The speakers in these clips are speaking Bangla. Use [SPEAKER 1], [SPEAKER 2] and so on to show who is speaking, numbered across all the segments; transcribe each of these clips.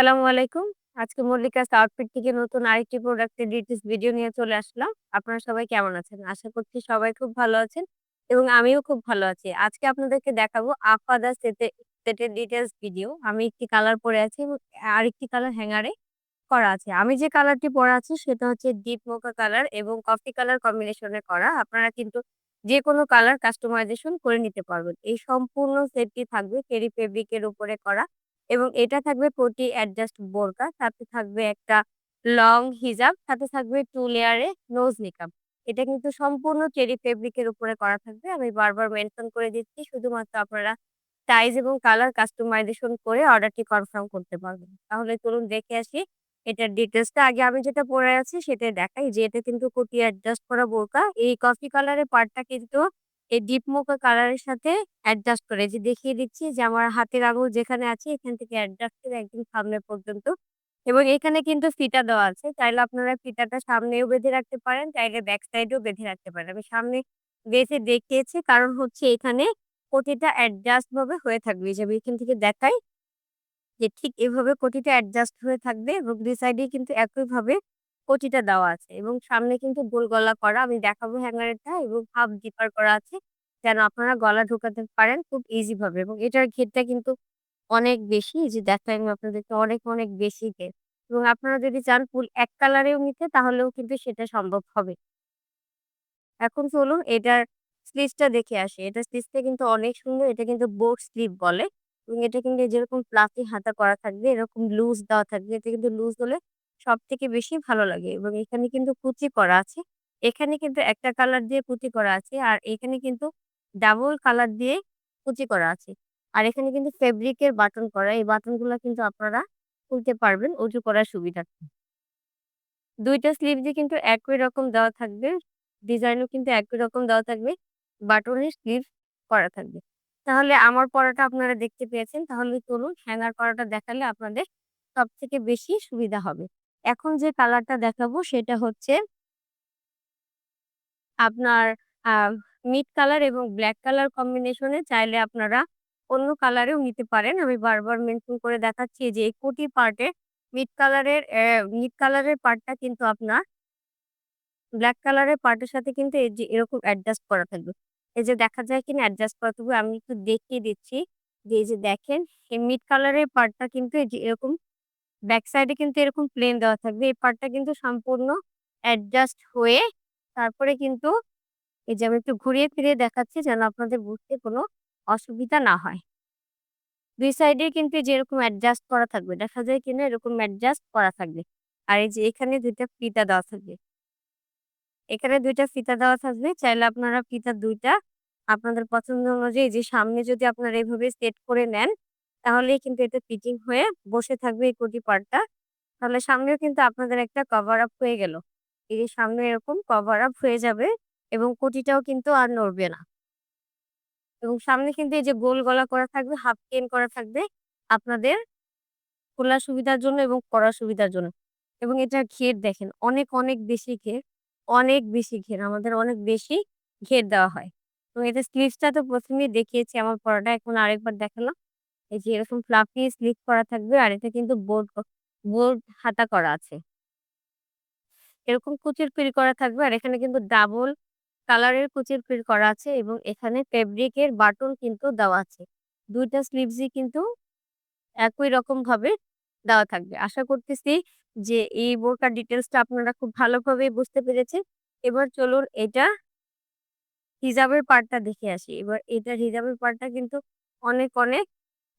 [SPEAKER 1] আসসালামু আলাইকুম। আজকে মল্লিকাস আউটফিট থেকে নতুন আরেকটি প্রোডাক্টের ডিটেইলস ভিডিও নিয়ে চলে আসলাম। আপনারা সবাই কেমন আছেন? আশা করছি সবাই খুব ভালো আছেন এবং আমিও খুব ভালো আছি। আজকে আপনাদেরকে দেখাবো আফাদা সেটে সেটের ডিটেইলস ভিডিও। আমি একটি কালার পরে আছি এবং আরেকটি কালার হ্যাঙ্গারে করা আছে। আমি যে কালারটি পরে আছি সেটা হচ্ছে ডিপ মোকা কালার এবং কফি কালার কম্বিনেশনে করা। আপনারা কিন্তু যেকোনো কালার কাস্টমাইজেশন করে নিতে পারবেন। এই সম্পূর্ণ সেটটি থাকবে চেরি ফেব্রিকের উপরে করা এবং এটা থাকবে কোটি অ্যাডজাস্ট বোরকা। সাথে থাকবে একটা লং হিজাব, সাথে থাকবে 2 লেয়ারে নোজ নিকাব। এটা কিন্তু সম্পূর্ণ চেরি ফেব্রিকের উপরে করা থাকবে। আমি বারবার মেনশন করে দিচ্ছি শুধুমাত্র আপনারা সাইজ এবং কালার কাস্টমাইজেশন করে অর্ডারটি কনফার্ম করতে পারবেন। তাহলে চলুন দেখে আসি এটার ডিটেইলসটা। আগে আমি যেটা পরে আছি সেটা দেখাই যে এটা কিন্তু কোটি অ্যাডজাস্ট করা বোরকা। এই কফি কালারের পার্টটা কিন্তু এই ডিপ মোকা কালারের সাথে অ্যাডজাস্ট করে। যে দেখিয়ে দিচ্ছি যে আমার হাতের আঙুল যেখানে আছে এখান থেকে অ্যাডজাস্ট করে একদম সামনে পর্যন্ত এবং এখানে কিন্তু ফিতা দেওয়া আছে। চাইলে আপনারা ফিতাটা সামনেও বেঁধে রাখতে পারেন, চাইলে ব্যাক সাইডেও বেঁধে রাখতে পারেন। আমি সামনে বেঁধে দেখিয়েছি কারণ হচ্ছে এখানে কোটিটা অ্যাডজাস্ট ভাবে হয়ে থাকবে। যে আমি এখান থেকে দেখাই যে ঠিক এভাবে কোটিটা অ্যাডজাস্ট হয়ে থাকবে এবং ২ সাইডেই কিন্তু একইভাবে কোটিটা দেওয়া আছে এবং সামনে কিন্তু গোল গলা করা। আমি দেখাবো হ্যাঙ্গারেরটা এবং হাফ জিপার করা আছে। যেন আপনারা গলা ঢোকাতে পারেন খুব ইজি ভাবে এবং এটার ঘেরটা কিন্তু অনেক বেশি। যে দেখাই আমি আপনাদেরকে অনেক, অনেক বেশি ঘের এবং আপনারা যদি চান ফুল এক কালারেও নিতে তাহলেও কিন্তু সেটা সম্ভব হবে। এখন চলুন এটার স্লিভসটা দেখে আসি। এটার স্লিভসটা কিন্তু অনেক সুন্দর। এটা কিন্তু বোর্ড স্লিভ বলে এবং এটা কিন্তু যেরকম প্লাফি হাতা করা থাকবে এরকম লুজ দেওয়া থাকবে। এটা কিন্তু লুজ হলে সবথেকে বেশি ভালো লাগে এবং এখানে কিন্তু কুচি করা আছে। এখানে কিন্তু একটা কালার দিয়ে কুচি করা আছে আর এখানে কিন্তু ডাবল কালার দিয়ে কুচি করা আছে। আর এখানে কিন্তু ফেব্রিকের বাটন করা। এই বাটনগুলা কিন্তু আপনারা খুলতে পারবেন, উঁচু করার সুবিধার্থে। ২ টা স্লিভসই কিন্তু একই রকম দেওয়া থাকবে। ডিজাইনও কিন্তু একই রকম দেওয়া থাকবে। বাটনের স্লিভ করা থাকবে। তাহলে আমার পরাটা আপনারা দেখতে পেয়েছেন। তাহলে চলুন হ্যাঙ্গার করাটা দেখালে আপনাদের সবথেকে বেশি সুবিধা হবে। এখন যে কালারটা দেখাবো সেটা হচ্ছে আপনার মিড কালার এবং ব্ল্যাক কালার কম্বিনেশনে চাইলে আপনারা অন্য কালারেও নিতে পারেন। আমি বারবার মেনশন করে দেখাচ্ছি যে এই কোটি পার্টে মিড কালারের মিড কালারের পার্টটা কিন্তু আপনার ব্লাক কালারের পার্টের সাথে কিন্তু এই যে এরকম অ্যাডজাস্ট করা থাকবে। এই যে দেখা যায় কিনা অ্যাডজাস্ট করা থাকবে, আমি একটু দেখিয়ে দিচ্ছি। যে এই যে দেখেন, এই মিড কালারের পার্টটা কিন্তু এই যে এরকম ব্যাক সাইডে কিন্তু এরকম প্লেন দেওয়া থাকবে। এই পার্টটা কিন্তু সম্পূর্ণ অ্যাডজাস্ট হয়ে তারপরে কিন্তু এই যে আমি একটু ঘুরিয়ে ফিরিয়ে দেখাচ্ছি যেন আপনাদের বুঝতে কোনো অসুবিধা না হয়। ২ সাইডেই কিন্তু এই যে এরকম অ্যাডজাস্ট করা থাকবে। দেখা যায় কিনা এরকম অ্যাডজাস্ট করা থাকবে। আর এই যে এখানে দুইটা ফিতা দেওয়া থাকবে। এখানে দুইটা ফিতা দেওয়া থাকবে। চাইলে আপনারা ফিতা দুইটা আপনাদের পছন্দ অনুযায়ী যে সামনে যদি আপনারা এইভাবে সেট করে নেন, তাহলেই কিন্তু এটা ফিটিং হয়ে বসে থাকবে এই কোটি পার্টটা। তাহলে সামনেও কিন্তু আপনাদের একটা কভার আপ হয়ে গেল। এই যে সামনে এরকম কভার আপ হয়ে যাবে এবং কোটিটাও কিন্তু আর নড়বে না। এবং সামনে কিন্তু এই যে গোল গলা করা থাকবে, হাফ কেন করা থাকবে আপনাদের খোলা সুবিধার জন্য এবং পরার সুবিধার জন্য। এবং এটা ঘের দেখেন অনেক, অনেক বেশি ঘের, অনেক বেশি ঘের। আমাদের অনেক বেশি ঘের দেওয়া হয়। তো এটার স্লিভসটা তো প্রথমেই দেখিয়েছি আমার পরাটা এখন আরেকবার দেখালাম। এই যে এরকম ফ্লাফি স্লিভ করা থাকবে আর এটা কিন্তু বোর্ড বোর্ড হাতা করা আছে। এরকম কুচির ফিল করা থাকবে আর এখানে কিন্তু ডাবল কালারের কুচির ফিল করা আছে এবং এখানে ফেব্রিকের বাটন কিন্তু দেওয়া আছে। ২ টা স্লিভসই কিন্তু একই রকমভাবে দেওয়া থাকবে। আশা করতেছি যে এই বোরকার ডিটেইলসটা আপনারা খুব ভালোভাবে বুঝতে পেরেছেন। এবার চলুন এটা হিজাবের পার্টটা দেখে আসি। এবার এটার হিজাবের পার্টটা কিন্তু অনেক, অনেক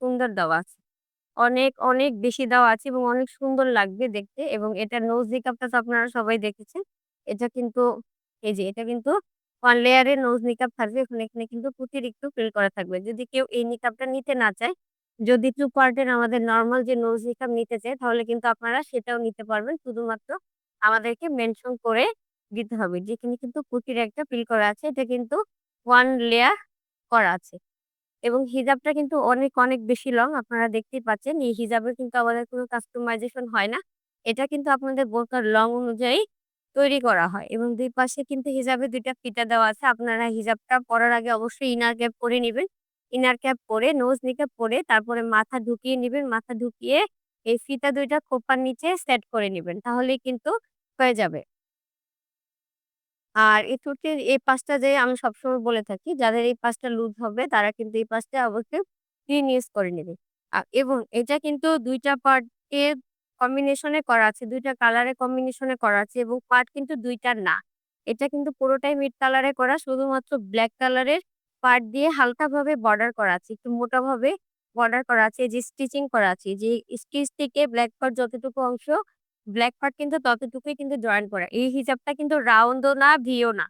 [SPEAKER 1] সুন্দর দেওয়া আছে। অনেক, অনেক বেশি দেওয়া আছে এবং অনেক সুন্দর লাগবে দেখতে এবং এটার নোজ নিকাবটা তো আপনারা সবাই দেখেছেন। এটা কিন্তু এই যে এটা কিন্তু 1 লেয়ারের নোজ নিকাব থাকবে। এখানে, এখানে কিন্তু অতিরিক্ত ফিল করা থাকবে। যদি কেউ এই নিকাবটা নিতে না চায়, যদি 2 পার্টের আমাদের নর্মাল যে নোজ নিকাব নিতে চায় তাহলে কিন্তু আপনারা সেটাও নিতে পারবেন। শুধুমাত্র আমাদেরকে মেনশন করে দিতে হবে। যেখানে কিন্তু কুচির একটা ফিল করা আছে। এটা কিন্তু ওয়ান লেয়ার করা আছে। এবং হিজাবটা কিন্তু অনেক, অনেক বেশি লং। আপনারা দেখতেই পাচ্ছেন। এই হিজাবের কিন্তু আমাদের কোনো কাস্টমাইজেশন হয় না। এটা কিন্তু আপনাদের বোরকার লং অনুযায়ী তৈরি করা হয় এবং দুই পাশে কিন্তু হিজাবে ২ টা ফিতা দেওয়া আছে। আপনারা হিজাবটা পরার আগে অবশ্যই ইনার ক্যাপ পরে নিবেন। ইনার ক্যাপ পরে, নোজ নিকাব পরে তারপরে মাথা ঢুকিয়ে নিবেন। মাথা ঢুকিয়ে এই ফিতা দুইটা খোপার নিচে সেট করে নিবেন। তাহলেই কিন্তু হয়ে যাবে। আর এই চুটির এই পাশটা যে আমি সবসময় বলে থাকি, যাদের এই পাশটা লুজ হবে তারা কিন্তু এই পাশটা অবশ্যই পিন ইউজ করে নেবে এবং এটা কিন্তু ২ টা পার্ট এর কম্বিনেশন করা আছে। ২ টা কালার কম্বিনেশন করা আছে এবং পার্ট কিন্তু ২ টা না। এটা কিন্তু পুরোটাই মিড কালার করা। শুধুমাত্র ব্ল্যাক কালারের পার্ট দিয়ে হালকাভাবে বর্ডার করা আছে। একটু মোটাভাবে বর্ডার করা আছে। যে স্টিচিং করা আছে। যে স্টিচ থেকে ব্ল্যাক পার্ট যতটুকু অংশ, ব্লাক পার্ট কিন্তু ততটুকুই কিন্তু জয়েন করা। এই হিজাবটা কিন্তু রাউন্ড ও না, ভি ও না।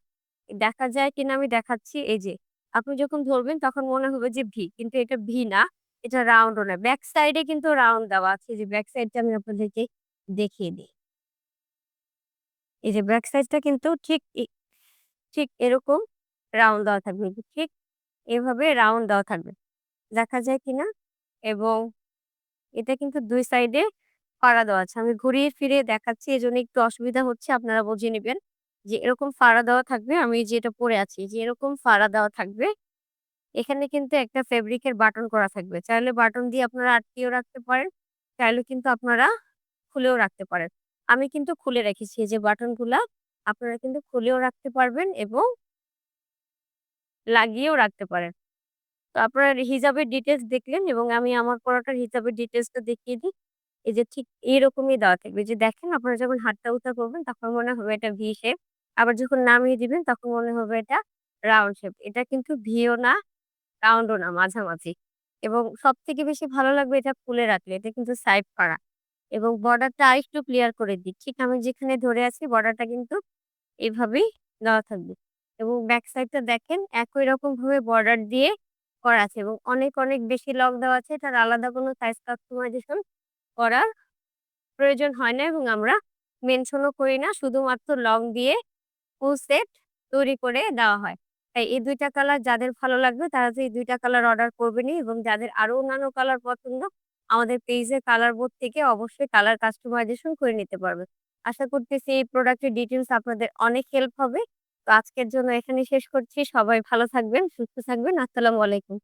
[SPEAKER 1] দেখা যায় কিনা আমি দেখাচ্ছি। এই যে আপনি যখন ধরবেন তখন মনে হবে যে ভি। কিন্তু এটা ভি না। এটা রাউন্ডও না। ব্যাক সাইডে কিন্তু রাউন্ড দেওয়া আছে। যে ব্যাক সাইডটা আমি আপনাদেরকে দেখিয়ে দিই। এই যে ব্যাক সাইডটা কিন্তু ঠিক ঠিক এরকম রাউন্ড দেওয়া থাকবে। ঠিক এভাবে রাউন্ড দেওয়া থাকবে। দেখা যায় কিনা? এবং এটা কিন্তু দুই সাইডে ফাড়া দেওয়া আছে। আমি ঘুরিয়ে ফিরিয়ে দেখাচ্ছি। এজন্য একটু অসুবিধা হচ্ছে। আপনারা বুঝে নেবেন যে এরকম ফাড়া দেওয়া থাকবে। আমি যেটা পরে আছি যে এরকম ফাড়া দেওয়া থাকবে। এখানে কিন্তু একটা ফেব্রিক এর বাটন করা থাকবে। চাইলে বাটন দিয়ে আপনারা আটকেও রাখতে পারেন। চাইলে কিন্তু আপনারা খুলেও রাখতে পারেন। আমি কিন্তু খুলে রেখেছি। যে বাটনগুলা আপনারা কিন্তু খুলেও রাখতে পারবেন এবং লাগিয়েও রাখতে পারেন। তো আপনার হিজাবের ডিটেলস দেখলেন এবং আমি আমার পড়াটার হিজাবের ডিটেইলস টা দেখিয়ে দিই। এই যে ঠিক এরকমই দেওয়া থাকবে। যে দেখেন আপনারা যখন হাতটা উঁচা করবেন তখন মনে হবে এটা ভি শেপ। আবার যখন নামিয়ে দিবেন তখন মনে হবে এটা রাউন্ড শেপ। এটা কিন্তু ভিও না, রাউন্ড ও না মাঝামাঝি। এবং সব থেকে বেশি ভালো লাগবে এটা খুলে রাখলে। এটা কিন্তু সাইড করা এবং বর্ডারটা আরেকটু ক্লিয়ার করে দিই। ঠিক আমি যেখানে ধরে আছি বর্ডারটা কিন্তু এভাবেই দেওয়া থাকবে। এবং ব্যাক সাইডটা দেখেন একই রকম ভাবে বর্ডার দিয়ে করা আছে এবং অনেক, অনেক বেশি লং দেওয়া আছে। এটার আলাদা কোনো সাইজ কাস্টমাইজেশন করার প্রয়োজন হয় না এবং আমরা মেনশন ও করি না। শুধুমাত্র লং দিয়ে ফুল সেট তৈরি করে দেওয়া হয়। তাই এই দুইটা কালার যাদের ভালো লাগবে তারা তো এই দুইটা কালার অর্ডার করবেনই এবং যাদের আরও অন্যান্য কালার পছন্দ আমাদের পেজের কালার বোর্ড থেকে অবশ্যই কালার কাস্টমাইজেশন করে নিতে পারবে আশা করতেছি এই প্রোডাক্টের ডিটেইলস আপনাদের অনেক হেল্প হবে। তো আজকের জন্য এখানে শেষ করছি। সবাই ভালো থাকবেন, সুস্থ থাকবেন। আসসালামু আলাইকুম।